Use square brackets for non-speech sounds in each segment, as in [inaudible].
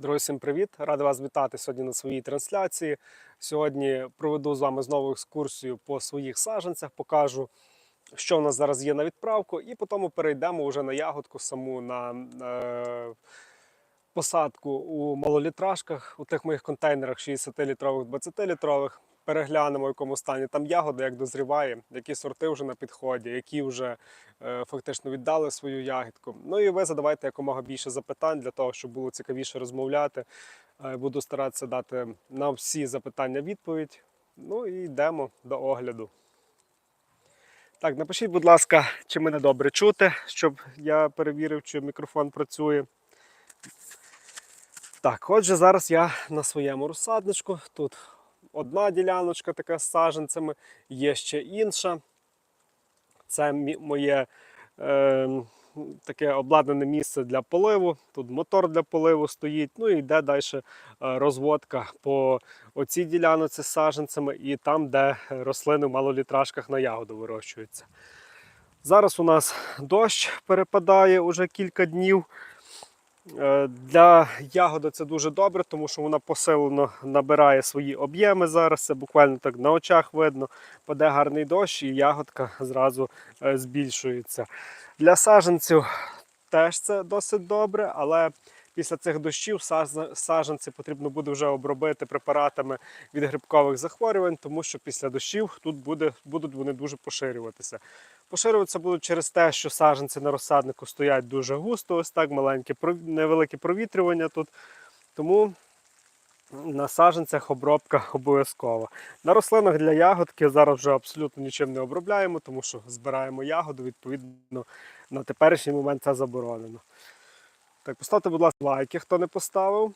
Друзі, всім привіт! Радий вас вітати сьогодні на своїй трансляції. Сьогодні проведу з вами знову екскурсію по своїх саджанцях, покажу, що в нас зараз є на відправку, і потім перейдемо вже на ягодку саму на е, посадку у малолітражках, у тих моїх контейнерах 60-літрових, 20-літрових. Переглянемо, в якому стані там ягода, як дозріває, які сорти вже на підході, які вже е, фактично віддали свою ягідку. Ну і ви задавайте якомога більше запитань для того, щоб було цікавіше розмовляти. Е, буду старатися дати на всі запитання відповідь. Ну і йдемо до огляду. Так, напишіть, будь ласка, чи мене добре чути, щоб я перевірив, чи мікрофон працює. Так, отже, зараз я на своєму розсадничку. Тут одна діляночка така з саджанцями, є ще інша. Це моє е, таке обладнане місце для поливу. Тут мотор для поливу стоїть. Ну і йде далі розводка по оцій ділянці з саджанцями і там, де рослини в малолітражках на ягоду вирощуються. Зараз у нас дощ перепадає уже кілька днів. Е, Для ягоди це дуже добре, тому що вона посилено набирає свої об'єми зараз. Це буквально так на очах видно. Паде гарний дощ, і ягодка зразу е, збільшується. Для саженців теж це досить добре, але після цих дощів саджанці потрібно буде вже обробити препаратами від грибкових захворювань, тому що після дощів тут буде, будуть вони дуже поширюватися. Поширюватися будуть через те, що саджанці на розсаднику стоять дуже густо, ось так маленьке, невелике провітрювання тут. Тому на саджанцях обробка обов'язкова. На рослинах для ягодки зараз вже абсолютно нічим не обробляємо, тому що збираємо ягоду, відповідно, на теперішній момент це заборонено. Так, поставте, будь ласка, лайки, хто не поставив.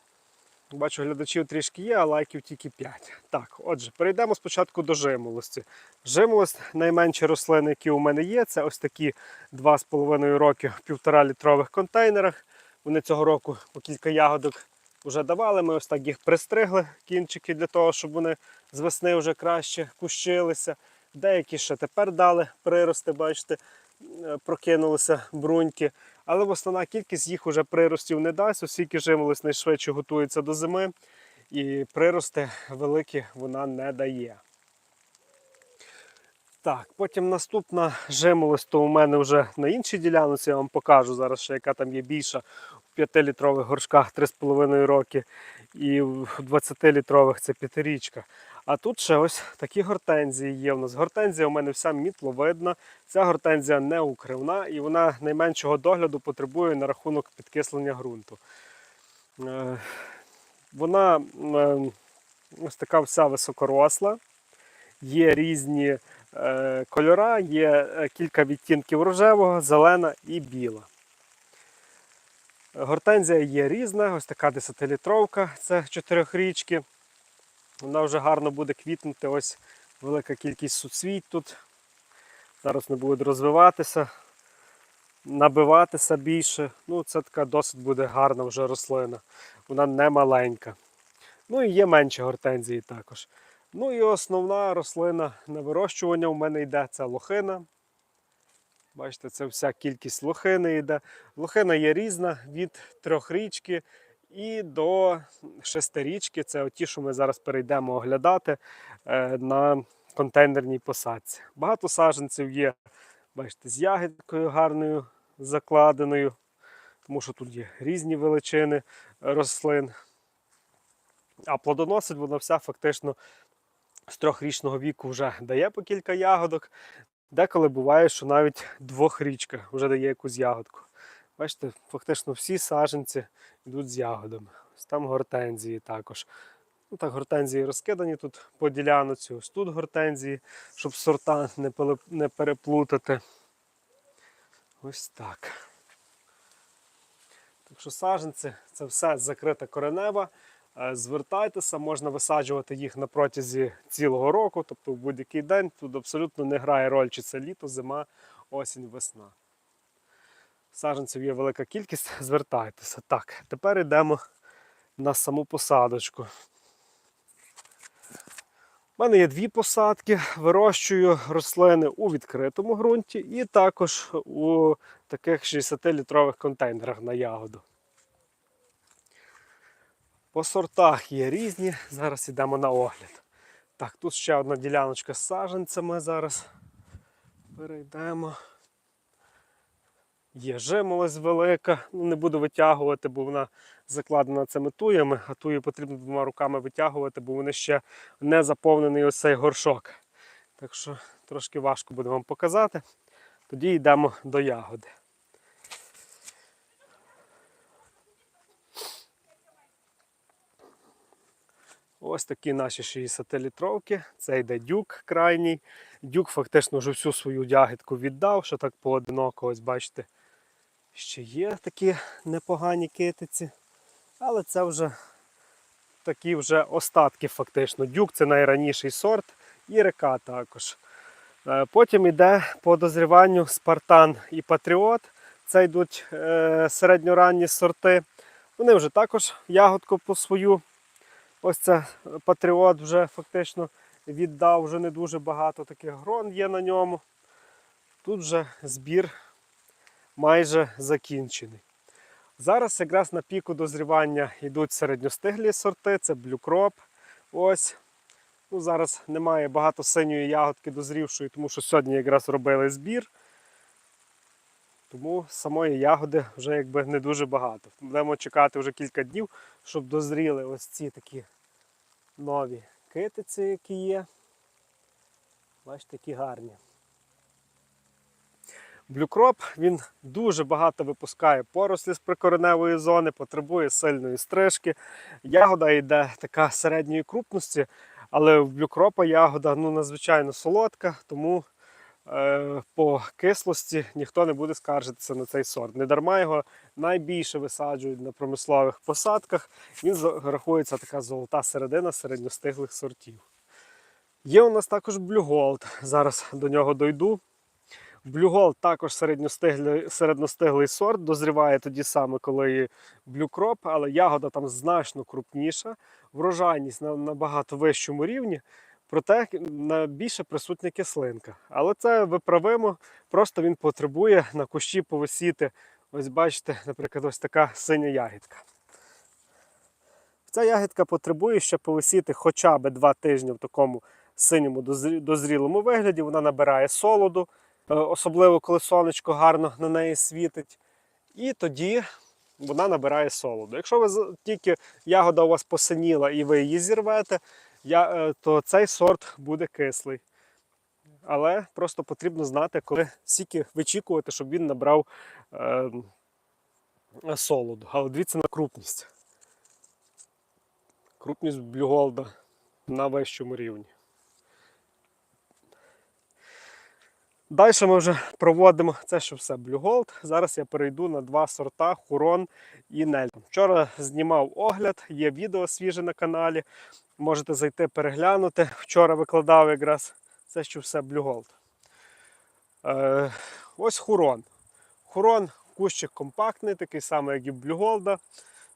Бачу, глядачів трішки є, а лайків тільки 5. Так, отже, перейдемо спочатку до жимолості. Жимолость найменші рослини, які у мене є, це ось такі 2,5 роки в 1,5 літрових контейнерах. Вони цього року по кілька ягодок вже давали. Ми ось так їх пристригли, кінчики, для того, щоб вони з весни вже краще кущилися. Деякі ще тепер дали прирости, бачите, прокинулися бруньки. Але основна кількість їх вже приростів не дасть, оскільки жимолость найшвидше готується до зими, і прирости великі вона не дає. Так, потім наступна жимолость, то у мене вже на іншій ділянці, я вам покажу зараз, ще яка там є більша в 5-літрових горшках 3,5 роки, і в 20-літрових це п'ятирічка. А тут ще ось такі гортензії є. У нас гортензія у мене вся мітловидна. Ця гортензія не укривна і вона найменшого догляду потребує на рахунок підкислення ґрунту. Е, Вона е, ось така вся високоросла, є різні е, кольора, є е, кілька відтінків рожевого, зелена і біла. Гортензія є різна, ось така 10-літровка, це 4 річки. Вона вже гарно буде квітнути. Ось велика кількість суцвіть тут. Зараз вони будуть розвиватися, набиватися більше. Ну, це така досить буде гарна вже рослина. Вона не маленька. Ну і є менші гортензії також. Ну і основна рослина на вирощування у мене йде це лохина. Бачите, це вся кількість лохини йде. Лохина є різна від трьохрічки і до шестирічки. Це ті, що ми зараз перейдемо оглядати е, на контейнерній посадці. Багато саджанців є, бачите, з ягідкою гарною закладеною, тому що тут є різні величини рослин. А плодоносить вона вся фактично з трьохрічного віку вже дає по кілька ягодок. Деколи буває, що навіть двохрічка вже дає якусь ягодку. Бачите, фактично всі саджанці йдуть з ягодами. Ось там гортензії також. Ну так, гортензії розкидані тут по ділянці, ось тут гортензії, щоб сорта не, пеле- не переплутати. Ось так. Так що саджанці це все закрита коренева. Е, Звертайтеся, можна висаджувати їх на протязі цілого року, тобто в будь-який день. Тут абсолютно не грає роль, чи це літо, зима, осінь, весна. Саджанців є велика кількість, [laughs] звертайтеся. Так, тепер йдемо на саму посадочку. У мене є дві посадки. Вирощую рослини у відкритому ґрунті і також у таких 60-літрових контейнерах на ягоду. По сортах є різні. Зараз йдемо на огляд. Так, тут ще одна діляночка з саджанцями зараз. Перейдемо. Є жимолость велика, ну не буду витягувати, бо вона закладена цими туями, а туї потрібно двома руками витягувати, бо вони ще не заповнений ось цей горшок. Так що трошки важко буде вам показати. Тоді йдемо до ягоди. Ось такі наші 60-літровки. Це йде дюк крайній. Дюк фактично вже всю свою ягідку віддав, що так поодиноко, ось бачите, ще є такі непогані китиці. Але це вже такі вже остатки фактично. Дюк це найраніший сорт і река також. Е, Потім йде по дозріванню Спартан і Патріот. Це йдуть е, середньоранні сорти. Вони вже також ягодку по свою. Ось це Патріот вже фактично віддав, вже не дуже багато таких грон є на ньому. Тут вже збір майже закінчений. Зараз якраз на піку дозрівання йдуть середньостиглі сорти, це блюкроп. Ось. Ну, зараз немає багато синьої ягодки дозрівшої, тому що сьогодні якраз робили збір. Тому самої ягоди вже якби не дуже багато. Будемо чекати вже кілька днів, щоб дозріли ось ці такі нові китиці, які є. Бачите, які гарні. Блюкроп він дуже багато випускає порослі з прикореневої зони, потребує сильної стрижки. Ягода йде така середньої крупності, але в блюкропа ягода ну, надзвичайно солодка, тому е, по кислості ніхто не буде скаржитися на цей сорт. Недарма його найбільше висаджують на промислових посадках. Він рахується така золота середина середньостиглих сортів. Є у нас також Gold. Зараз до нього дойду. Gold також середньостиглий, середностиглий сорт, дозріває тоді саме, коли і Crop, але ягода там значно крупніша, врожайність на набагато вищому рівні, проте на більше присутня кислинка. Але це виправимо, просто він потребує на кущі повисіти. Ось бачите, наприклад, ось така синя ягідка. Ця ягідка потребує ще повисіти хоча б два тижні в такому синьому дозрілому вигляді. Вона набирає солоду, особливо коли сонечко гарно на неї світить. І тоді вона набирає солоду. Якщо ви тільки ягода у вас посиніла і ви її зірвете, е, то цей сорт буде кислий. Але просто потрібно знати, коли стільки вичікувати, щоб він набрав е, солоду. Але дивіться на крупність. Крупність блюголда на вищому рівні. Далі ми вже проводимо це, що все блюголд. Зараз я перейду на два сорта Хурон і Нельтон. Вчора знімав огляд, є відео свіже на каналі. Можете зайти переглянути. Вчора викладав якраз це, що все блюголд. Е, ось Хурон. Хурон кущик компактний, такий самий, як і в блюголда.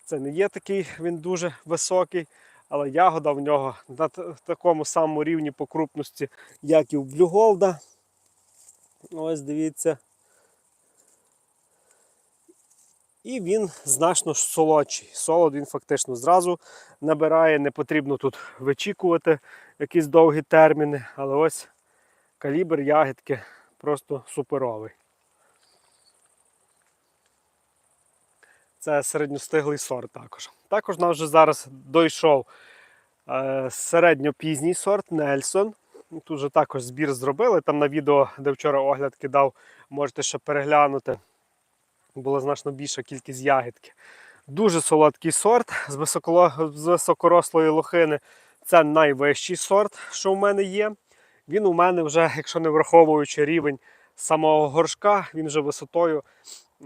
Це не є такий, він дуже високий, але ягода в нього на такому самому рівні по крупності, як і в блюголда. Ось дивіться. І він значно солодший. Солод він фактично зразу набирає, не потрібно тут вичікувати якісь довгі терміни, але ось калібр ягідки просто суперовий. Це середньостиглий сорт також. Також нам вже зараз дійшов е, середньопізній сорт Нельсон. Тут вже також збір зробили. Там на відео, де вчора огляд кидав, можете ще переглянути. Була значно більша кількість ягідки. Дуже солодкий сорт з високорослої лохини. Це найвищий сорт, що в мене є. Він у мене вже, якщо не враховуючи рівень самого горшка, він вже висотою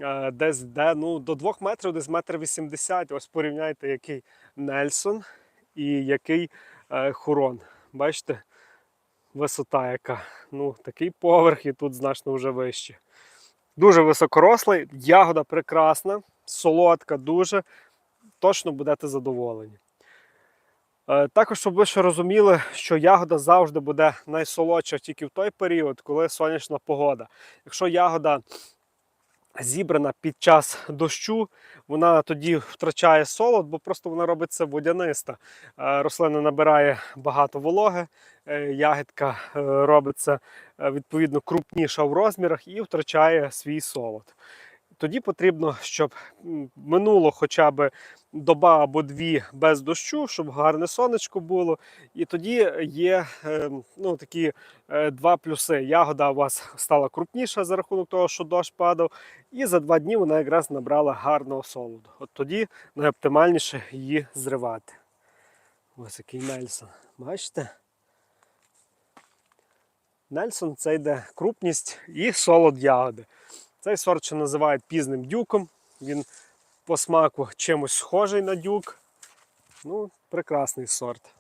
е, десь де, ну, до 2 метрів, десь метр 80. Ось порівняйте, який Нельсон і який е, Хурон. Бачите, висота яка. Ну, такий поверх і тут значно вже вище. Дуже високорослий, ягода прекрасна, солодка, дуже. Точно будете задоволені. Е, Також, щоб ви ще розуміли, що ягода завжди буде найсолодша тільки в той період, коли сонячна погода. Якщо ягода зібрана під час дощу, вона тоді втрачає солод, бо просто вона робиться водяниста. Е, Рослина набирає багато вологи, е, ягідка е, робиться відповідно крупніша в розмірах і втрачає свій солод. Тоді потрібно, щоб минуло хоча б доба або дві без дощу, щоб гарне сонечко було. І тоді є е, ну, такі е, два плюси. Ягода у вас стала крупніша за рахунок того, що дощ падав, і за два дні вона якраз набрала гарного солоду. От тоді найоптимальніше її зривати. Ось який Нельсон. Бачите? Нельсон це йде крупність і солод ягоди. Цей сорт ще називають пізним дюком. Він по смаку чимось схожий на дюк. Ну, прекрасний сорт.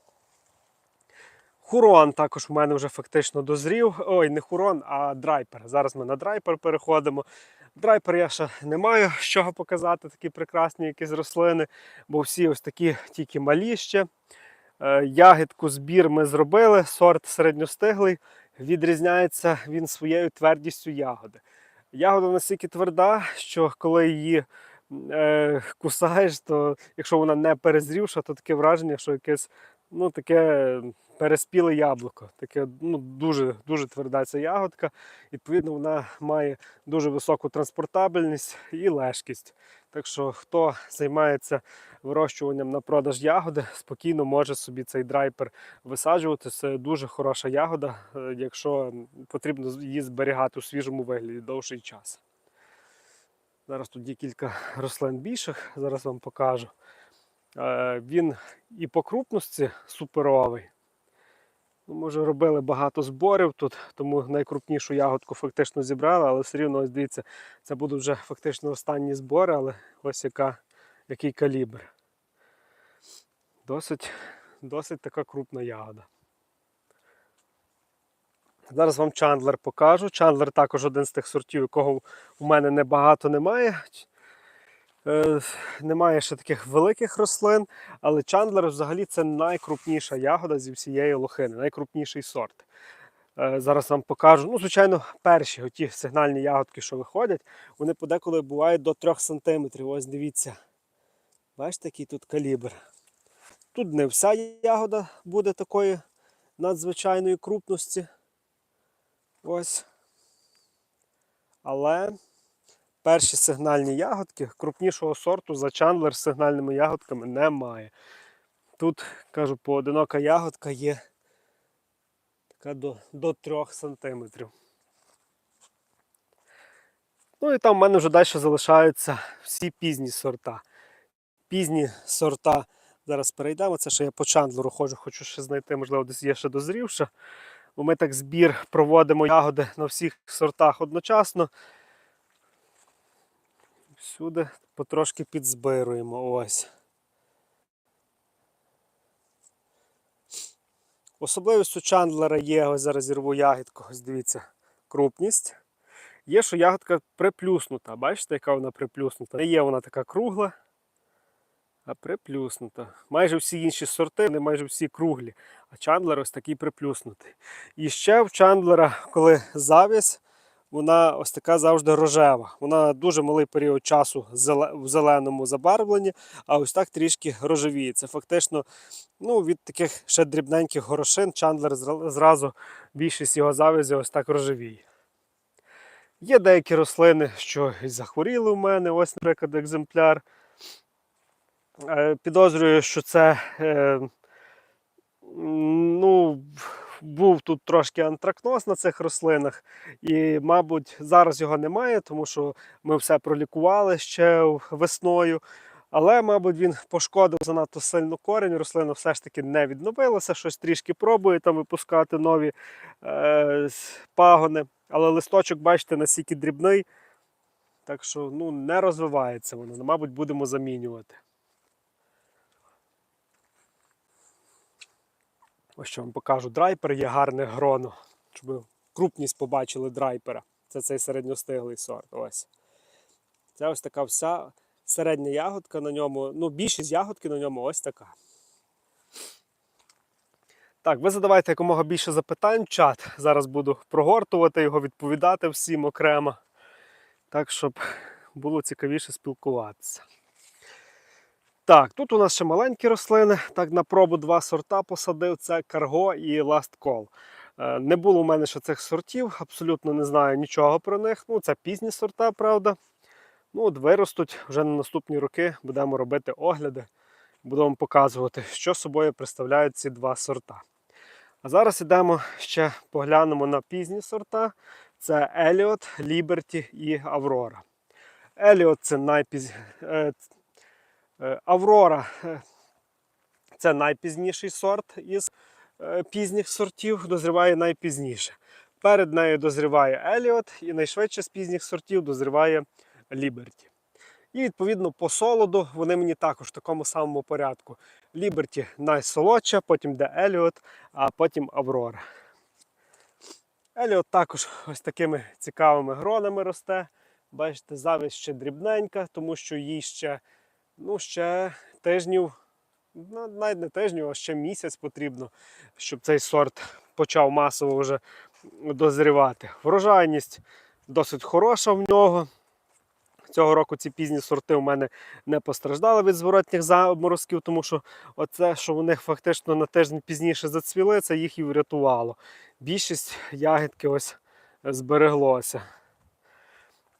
Хурон також у мене вже фактично дозрів. Ой, не хурон, а драйпер. Зараз ми на драйпер переходимо. Драйпер я ще не маю з чого показати, такі прекрасні якісь рослини, бо всі ось такі тільки малі ще. Е, Ягідку збір ми зробили, сорт середньостиглий, відрізняється він своєю твердістю ягоди. Ягода настільки тверда, що коли її е, кусаєш, то якщо вона не перезрівша, то таке враження, що якесь ну, таке переспіле яблуко. Таке ну, дуже, дуже тверда ця ягодка. Відповідно, вона має дуже високу транспортабельність і лежкість. Так що, хто займається вирощуванням на продаж ягоди, спокійно може собі цей драйпер висаджувати. Це дуже хороша ягода, е, якщо потрібно її зберігати у свіжому вигляді довший час. Зараз тут є кілька рослин більших, зараз вам покажу. Е, Він і по крупності суперовий. Ну, Може, робили багато зборів тут, тому найкрупнішу ягодку фактично зібрали, але все рівно, ось дивіться, це будуть вже фактично останні збори, але ось яка, який калібр. Досить, досить така крупна ягода. Зараз вам чандлер покажу. Чандлер також один з тих сортів, якого у мене небагато немає. Е, Немає ще таких великих рослин, але чандлер взагалі це найкрупніша ягода зі всієї лохини, найкрупніший сорт. Е, Зараз вам покажу. Ну, звичайно, перші оті сигнальні ягодки, що виходять, вони подеколи бувають до 3 см. Ось дивіться. Бачите, який тут калібр. Тут не вся ягода буде такої надзвичайної крупності. Ось. Але перші сигнальні ягодки крупнішого сорту за чандлер з сигнальними ягодками немає. Тут, кажу, поодинока ягодка є така до, до 3 см. Ну і там в мене вже далі залишаються всі пізні сорта. Пізні сорта. Зараз перейдемо. Це ще я по чандлеру ходжу, хочу ще знайти, можливо, десь є ще дозрівша. Бо ми так збір проводимо ягоди на всіх сортах одночасно. Всюди потрошки підзбируємо. Ось. Особливістю чандлера є, ось зараз зірву ягідку, ось дивіться, крупність. Є, що ягодка приплюснута. Бачите, яка вона приплюснута? Не є вона така кругла, а приплюснута. Майже всі інші сорти, вони майже всі круглі. А чандлер ось такий приплюснутий. І ще в чандлера, коли завість, вона ось така завжди рожева. Вона дуже малий період часу в зеленому забарвленні, а ось так трішки рожевіє. Це фактично ну, від таких ще дрібненьких горошин чандлер зразу більшість його завязі ось так рожевіє. Є деякі рослини, що захворіли у мене, ось, наприклад, екземпляр. Е, Підозрюю, що це е, ну, був тут трошки антракноз на цих рослинах, і, мабуть, зараз його немає, тому що ми все пролікували ще весною. Але, мабуть, він пошкодив занадто сильно корінь, рослина все ж таки не відновилася, щось трішки пробує там випускати нові е, пагони. Але листочок, бачите, настільки дрібний, так що ну, не розвивається воно. Мабуть, будемо замінювати. Ось що вам покажу. Драйпер є гарне гроно, щоб ви крупність побачили драйпера. Це цей середньостиглий сорт. Ось. Це ось така вся середня ягодка на ньому. Ну, більшість ягодки на ньому ось така. Так, ви задавайте якомога більше запитань в чат. Зараз буду прогортувати його, відповідати всім окремо. Так, щоб було цікавіше спілкуватися. Так, тут у нас ще маленькі рослини. Так, на пробу два сорта посадив: це Карго і Last Call. Е, Не було у мене ще цих сортів, абсолютно не знаю нічого про них. Ну, це пізні сорта, правда. Ну, от виростуть вже на наступні роки, будемо робити огляди, вам показувати, що собою представляють ці два сорта. А зараз йдемо ще поглянемо на пізні сорта. Це Еліот, Ліберті і Аврора. Еліот це найпіз... е, Аврора це найпізніший сорт із е, пізніх сортів, дозріває найпізніше. Перед нею дозріває Еліот і найшвидше з пізніх сортів дозріває Ліберті. І відповідно по солоду вони мені також в такому самому порядку. Ліберті найсолодша, потім йде Еліот, а потім Аврора. Еліот також ось такими цікавими гронами росте. Бачите, завість ще дрібненька, тому що їй ще, ну, ще тижнів, ну, навіть не тижнів, а ще місяць потрібно, щоб цей сорт почав масово вже дозрівати. Врожайність досить хороша в нього. Цього року ці пізні сорти у мене не постраждали від зворотніх заморозків, тому що оце, що вони фактично на тиждень пізніше зацвіли, це їх і врятувало. Більшість ягідки ось збереглося.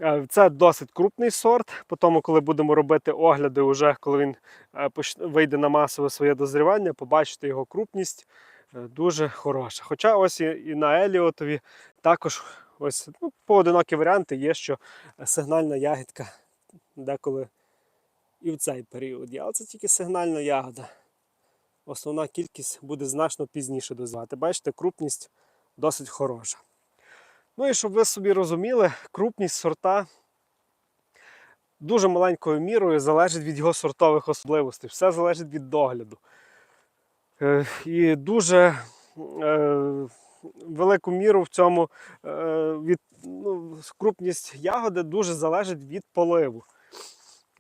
Е, Це досить крупний сорт. По тому, коли будемо робити огляди, уже коли він е, вийде на масове своє дозрівання, побачите його крупність е, дуже хороша. Хоча ось і, на Еліотові також ось ну, поодинокі варіанти є, що сигнальна ягідка деколи і в цей період є. Але це тільки сигнальна ягода. Основна кількість буде значно пізніше дозрівати. Бачите, крупність досить хороша. Ну і щоб ви собі розуміли, крупність сорта дуже маленькою мірою залежить від його сортових особливостей. Все залежить від догляду. Е, І дуже е, велику міру в цьому е, від, ну, крупність ягоди дуже залежить від поливу.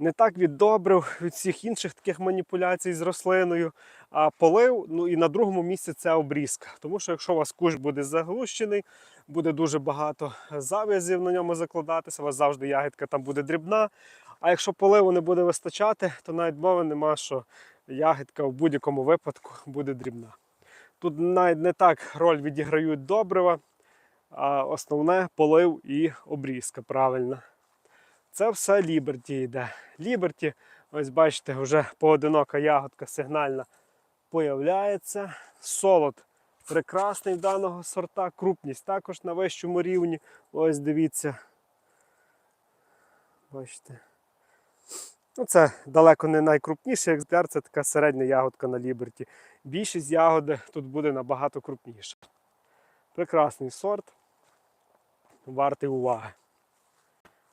Не так від добрив, від всіх інших таких маніпуляцій з рослиною. А полив, ну і на другому місці це обрізка. Тому що якщо у вас кущ буде заглущений, буде дуже багато зав'язів на ньому закладатися, у вас завжди ягідка там буде дрібна. А якщо поливу не буде вистачати, то навіть мови нема, що ягідка в будь-якому випадку буде дрібна. Тут навіть не так роль відіграють добрива, а основне полив і обрізка правильна. Це все Ліберті йде. Ліберті, ось бачите, вже поодинока ягодка сигнальна появляється. Солод прекрасний даного сорта, крупність також на вищому рівні. Ось дивіться. Бачите. Ну, це далеко не найкрупніший екземпляр, це така середня ягодка на Ліберті. Більшість ягоди тут буде набагато крупніша. Прекрасний сорт, вартий уваги.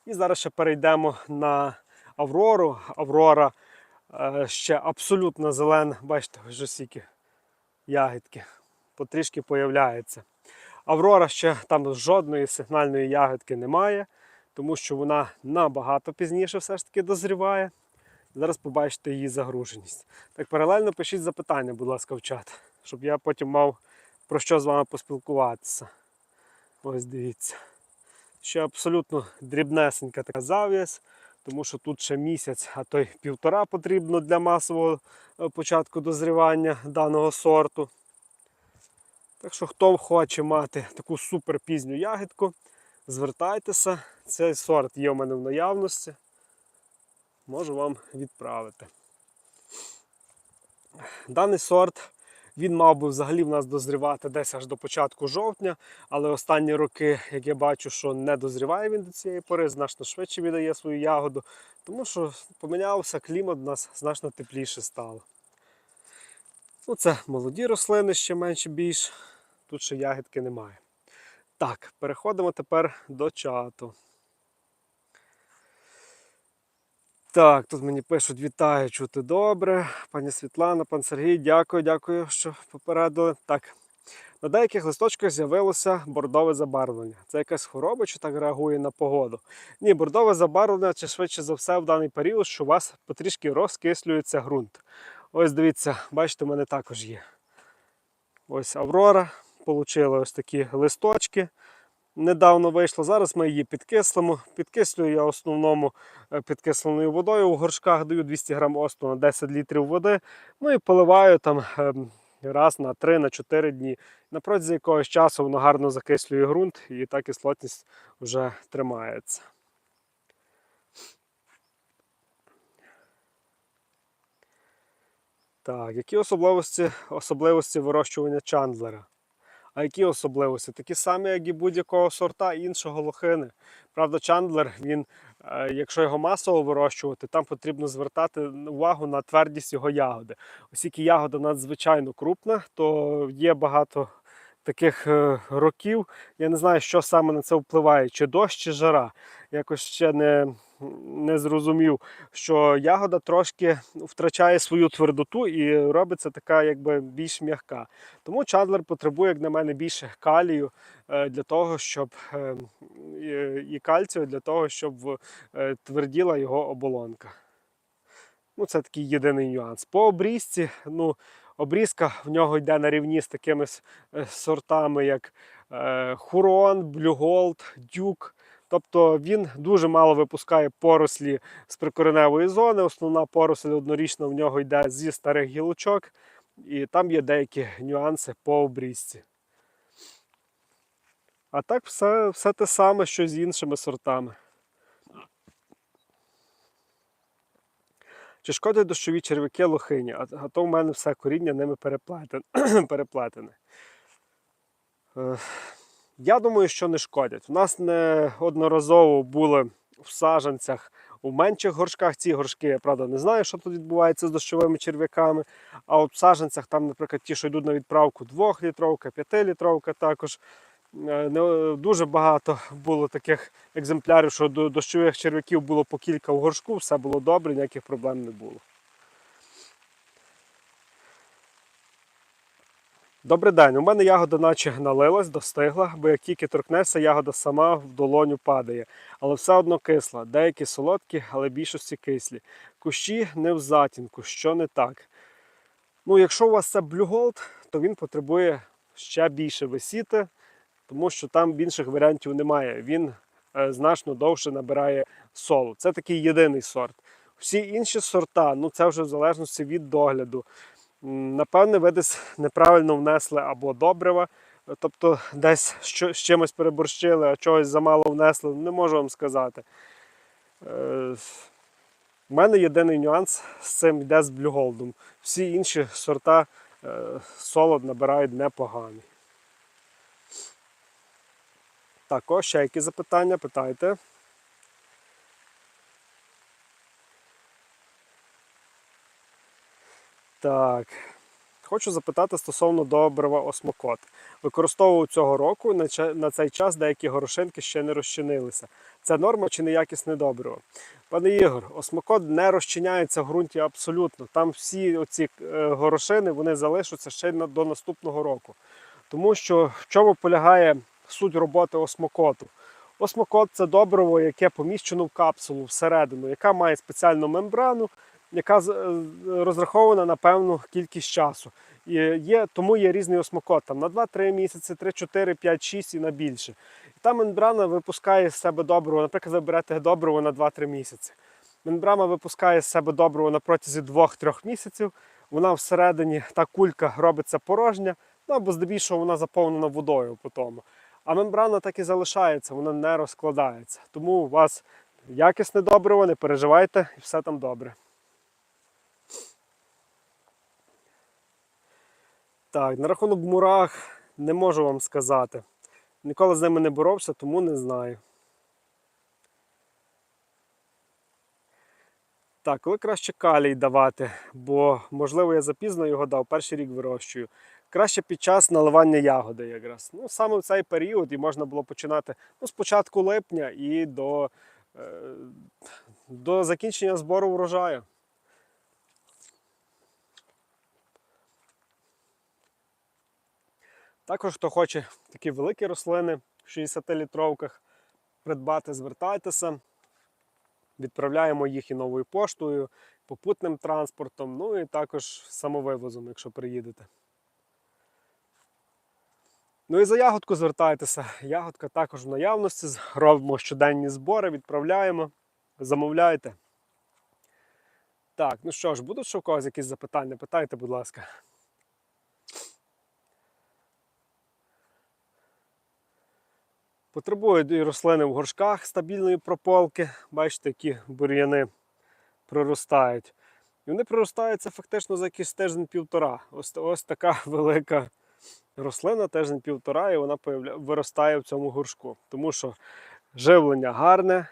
І зараз ще перейдемо на Аврору. Аврора ще абсолютно зелена. Бачите, вже скільки ягідки потрішки появляється. Аврора ще там жодної сигнальної ягідки немає, тому що вона набагато пізніше все ж таки дозріває. Зараз побачите її загруженість. Так, паралельно пишіть запитання, будь ласка, в чат, щоб я потім мав про що з вами поспілкуватися. Ось дивіться. Ще абсолютно дрібнесенька така зав'язь, тому що тут ще місяць, а то й півтора потрібно для масового е, початку дозрівання даного сорту. Так що, хто хоче мати таку супер пізню ягідку, звертайтеся. Цей сорт є у мене в наявності. Можу вам відправити. Даний сорт він мав би взагалі в нас дозрівати десь аж до початку жовтня, але останні роки, як я бачу, що не дозріває він до цієї пори, значно швидше віддає свою ягоду, тому що помінявся клімат, у нас значно тепліше стало. Ну, Це молоді рослини ще менше більш. Тут ще ягідки немає. Так, переходимо тепер до чату. Так, тут мені пишуть вітаю, чути добре. Пані Світлана, пан Сергій, дякую, дякую, що попередили. Так, на деяких листочках з'явилося бордове забарвлення. Це якась хвороба, чи так реагує на погоду. Ні, бордове забарвлення, чи швидше за все в даний період, що у вас потрішки розкислюється ґрунт. Ось дивіться, бачите, у мене також є. Ось Аврора. Получила ось такі листочки. Недавно вийшло. Зараз ми її підкислимо. Підкислюю я основному е, підкисленою водою. У горшках даю 200 грам осту на 10 літрів води. Ну і поливаю там ем, раз на 3 на 4 дні. На протязі якогось часу воно гарно закислює ґрунт і та кислотність вже тримається. Так, які особливості, особливості вирощування чандлера? А які особливості? Такі самі, як і будь-якого сорта іншого лохини. Правда, чандлер, він, е, якщо його масово вирощувати, там потрібно звертати увагу на твердість його ягоди. Оскільки ягода надзвичайно крупна, то є багато таких е, років. Я не знаю, що саме на це впливає, чи дощ, чи жара. Якось ще не, не зрозумів, що ягода трошки втрачає свою твердоту і робиться така, якби більш м'яка. Тому чадлер потребує, як на мене, більше калію е, для того, щоб е, і- кальцію для того, щоб е, тверділа його оболонка. Ну, це такий єдиний нюанс. По обрізці, ну, обрізка в нього йде на рівні з такими сортами, як Хурон, Блюголд, Дюк. Тобто він дуже мало випускає порослі з прикореневої зони. Основна поросль однорічна в нього йде зі старих гілочок, і там є деякі нюанси по обрізці. А так все, все те саме, що з іншими сортами. Чи шкодять дощові черв'яки лохині? А, а то в мене все коріння ними [clears throat] переплетене. Я думаю, що не шкодять. У нас неодноразово були в саджанцях у менших горшках. Ці горшки, я правда, не знаю, що тут відбувається з дощовими черв'яками. А от в саджанцях, там, наприклад, ті, що йдуть на відправку 2-літровка, 5-літровка також. Е, не- Дуже багато було таких екземплярів, що до дощових черв'яків було по кілька в горшку, все було добре, ніяких проблем не було. Добрий день. У мене ягода наче налилась, достигла, бо як тільки торкнешся, ягода сама в долоню падає. Але все одно кисла. Деякі солодкі, але більшості кислі. Кущі не в затінку, що не так. Ну, якщо у вас це Gold, то він потребує ще більше висіти, тому що там інших варіантів немає. Він е, значно довше набирає солу. Це такий єдиний сорт. Всі інші сорта, ну це вже в залежності від догляду. Напевне, ви десь неправильно внесли або добрива, е, тобто десь з чимось переборщили, а чогось замало внесли, не можу вам сказати. Е, У мене єдиний нюанс з цим йде з Gold. Всі інші сорта е, солод набирають непоганий. Так, ось ще які запитання, питайте. Так. Хочу запитати стосовно добрива осмокот. Використовував цього року на цей час деякі горошинки ще не розчинилися. Це норма чи неякісне добриво? Пане Ігор, осмокот не розчиняється в ґрунті абсолютно. Там всі оці е, горошини вони залишаться ще до наступного року. Тому що в чому полягає суть роботи осмокоту? Осмокот це добриво, яке поміщено в капсулу всередину, яка має спеціальну мембрану, яка е, розрахована на певну кількість часу. І є, тому є різний осмокот там на 2-3 місяці, 3, 4, 5, 6 і на більше. І та мембрана випускає з себе добриво, наприклад, ви берете добриво на 2-3 місяці. Мембрана випускає з себе добриво на протязі 2-3 місяців. Вона всередині, та кулька робиться порожня, ну або здебільшого вона заповнена водою по тому. А мембрана так і залишається, вона не розкладається. Тому у вас якісне добриво, не переживайте, і все там добре. Так, на рахунок мурах не можу вам сказати. Ніколи з ними не боровся, тому не знаю. Так, коли краще калій давати, бо, можливо, я запізно його дав, перший рік вирощую. Краще під час наливання ягоди якраз. Ну, саме в цей період і можна було починати ну, з початку липня і до, е, до закінчення збору врожаю. Також, хто хоче такі великі рослини в 60-літровках придбати, звертайтеся. Відправляємо їх і новою поштою, попутним транспортом, ну і також самовивозом, якщо приїдете. Ну і за ягодку звертайтеся. Ягодка також в наявності. Робимо щоденні збори, відправляємо, замовляйте. Так, ну що ж, будуть ще у когось якісь запитання? Питайте, будь ласка. Потребують і рослини в горшках стабільної прополки. Бачите, які бур'яни проростають. І вони проростаються фактично за якийсь тиждень-півтора. Ось, ось така [laughs] велика рослина, тиждень-півтора, і вона виростає в цьому горшку. Тому що живлення гарне,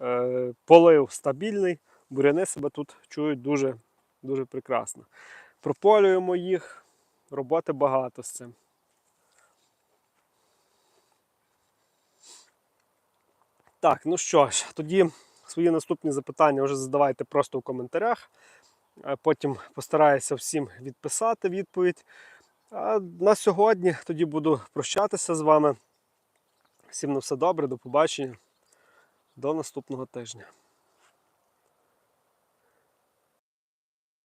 е, полив стабільний, буряни себе тут чують дуже, дуже прекрасно. Прополюємо їх, роботи багато з цим. Так, ну що ж, тоді свої наступні запитання вже задавайте просто в коментарях. Потім постараюся всім відписати відповідь. А на сьогодні тоді буду прощатися з вами. Всім на все добре, до побачення. До наступного тижня.